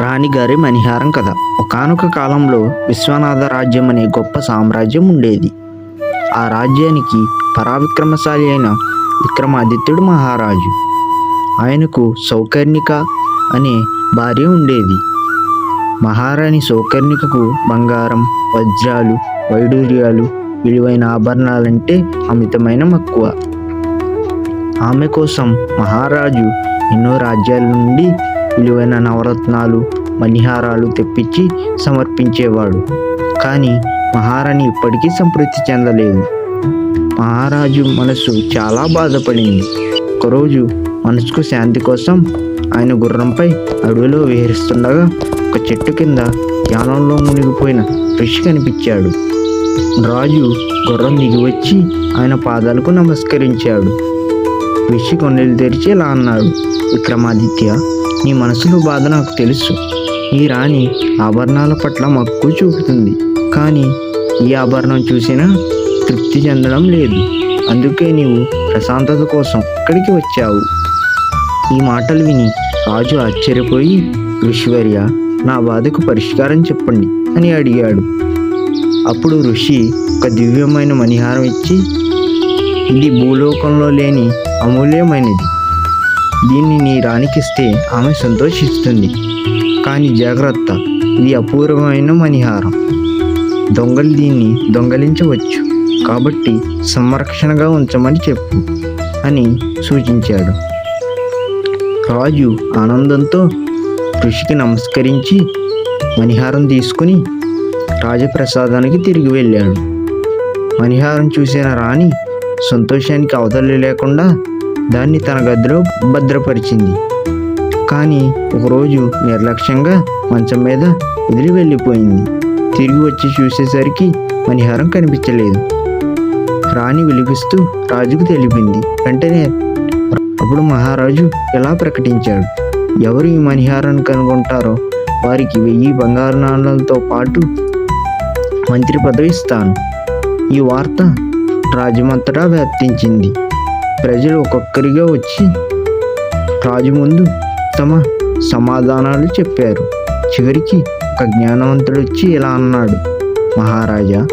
రాణిగారి మణిహారం కథ. ఒకానొక కాలంలో విశ్వనాథ రాజ్యం అనే గొప్ప సామ్రాజ్యం ఉండేది. ఆ రాజ్యానికి పరావిక్రమశాలి అయిన విక్రమాదిత్యుడు మహారాజు. ఆయనకు సౌకర్ణిక అనే భార్య ఉండేది. మహారాణి సౌకర్ణికకు బంగారం వజ్రాలు వైడూర్యాలు విలువైన ఆభరణాలంటే అమితమైన మక్కువ. ఆమె కోసం మహారాజు ఎన్నో రాజ్యాల నుండి విలువైన నవరత్నాలు మణిహారాలు తెప్పించి సమర్పించేవాడు. కానీ మహారాణి ఇప్పటికీ సంతృప్తి చెందలేదు. మహారాజు మనసు చాలా బాధపడింది. ఒకరోజు మనసుకు శాంతి కోసం ఆయన గుర్రంపై అడవిలో విహరిస్తుండగా ఒక చెట్టు కింద ధ్యానంలో మునిగిపోయిన ఋషి కనిపించాడు. రాజు గుర్రం దిగి వచ్చి ఆయన పాదాలకు నమస్కరించాడు. ఋషి కొండలు తెరిచి ఇలా అన్నాడు విక్రమాదిత్య నీ మనసులో బాధ నాకు తెలుసు. ఈ రాణి ఆభరణాల పట్ల మక్కువ చూపుతుంది. కానీ ఈ ఆభరణం చూసినా తృప్తి చెందడం లేదు. అందుకే నీవు ప్రశాంతత కోసం ఇక్కడికి వచ్చావు. ఈ మాటలు విని రాజు ఆశ్చర్యపోయి ఋషివర్య నా బాధకు పరిష్కారం చెప్పండి అని అడిగాడు. అప్పుడు ఋషి ఒక దివ్యమైన మణిహారం ఇచ్చి ఇది భూలోకంలో లేని అమూల్యమైనది. దీన్ని నీ రాణికిస్తే ఆమె సంతోషిస్తుంది. కానీ జాగ్రత్త. ఇది అపూర్వమైన మణిహారం. దొంగలు దీన్ని దొంగలించవచ్చు. కాబట్టి సంరక్షణగా ఉంచమని చెప్పు అని సూచించాడు. రాజు ఆనందంతో ఋషికి నమస్కరించి మణిహారం తీసుకుని రాజప్రసాదానికి తిరిగి వెళ్ళాడు. మణిహారం చూసిన రాణి సంతోషానికి అవతలు లేకుండా దాన్ని తన గదిలో భద్రపరిచింది. కానీ ఒకరోజు నిర్లక్ష్యంగా మంచం మీద వదిలి వెళ్ళిపోయింది. తిరిగి వచ్చి చూసేసరికి మణిహారం కనిపించలేదు. రాణి విలిపిస్తూ రాజుకు తెలిపింది. వెంటనే అప్పుడు మహారాజు ఇలా ప్రకటించాడు? ఎవరు ఈ మణిహారాన్ని కనుగొంటారో? వారికి వెయ్యి బంగారు నాణాలతో పాటు మంత్రి పదవి ఇస్తాను. ఈ వార్త రాజ్యమంతటా వ్యాప్తించింది. ప్రజలు ఒక్కొక్కరిగా వచ్చి రాజు ముందు తమ సమాధానాలు చెప్పారు. చివరికి ఒక జ్ఞానవంతుడు వచ్చి ఇలా అన్నాడు. మహారాజా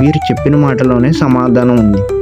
మీరు చెప్పిన మాటలోనే సమాధానం ఉంది.